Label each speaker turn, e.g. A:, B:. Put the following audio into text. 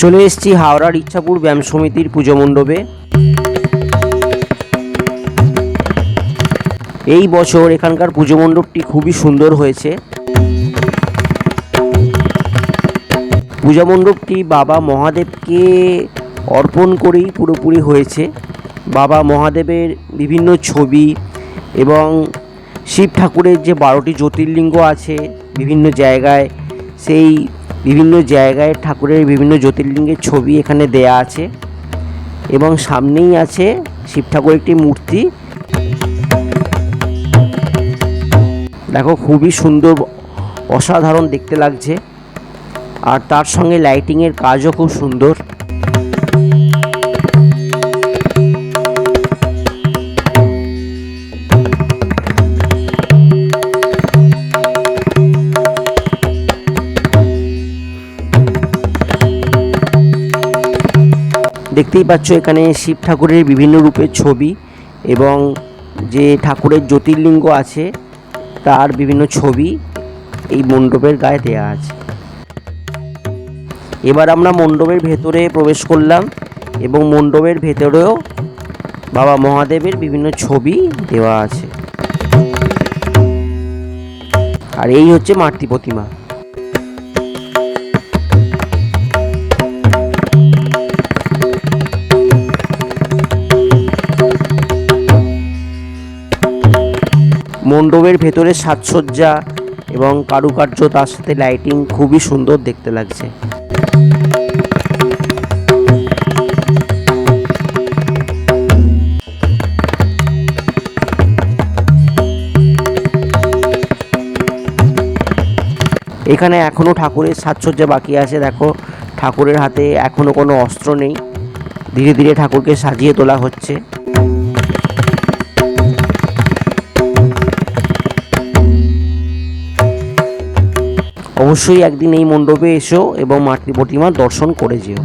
A: চলে এসেছি হাওড়ার ইচ্ছাপুর ব্যায়াম সমিতির পুজো মণ্ডপে। এই বছর এখানকার পুজো মণ্ডপটি খুবই সুন্দর হয়েছে। পূজা মণ্ডপটি বাবা মহাদেবকে অর্পণ করেই পুরোপুরি হয়েছে। বাবা মহাদেবের বিভিন্ন ছবি এবং শিব ঠাকুরের যে বারোটি জ্যোতির্লিঙ্গ আছে বিভিন্ন জায়গায়, সেই বিভিন্ন জায়গায় ঠাকুরের বিভিন্ন জ্যোতির্লিঙ্গের ছবি এখানে দেয়া আছে এবং সামনেই আছে শিব ঠাকুর একটি মূর্তি। দেখো, খুবই সুন্দর, অসাধারণ দেখতে লাগছে। আর তার সঙ্গে লাইটিংয়ের কাজও খুব সুন্দর। দেখতেই পাচ্ছ এখানে শিব ঠাকুরের বিভিন্ন রূপের ছবি এবং যে ঠাকুরের জ্যোতির্লিঙ্গ আছে, তার বিভিন্ন ছবি এই মণ্ডপের গায়ে দেয়া আছে। এবার আমরা মণ্ডপের ভেতরে প্রবেশ করলাম এবং মণ্ডপের ভেতরেও বাবা মহাদেবের বিভিন্ন ছবি দেওয়া আছে। আর এই হচ্ছে মাতৃ প্রতিমা। মণ্ডপের ভেতরে সাজসজ্জা এবং কারুকার্য, তার সাথে লাইটিং খুবই সুন্দর দেখতে লাগছে। এখানে এখনও ঠাকুরের সাজসজ্জা বাকি আছে, দেখো। ঠাকুরের হাতে এখনও কোনো অস্ত্র নেই। ধীরে ধীরে ঠাকুরকে সাজিয়ে তোলা হচ্ছে। অবশ্যই একদিন এই মণ্ডপে এসো এবং মাতৃ প্রতিমা দর্শন করে যেও।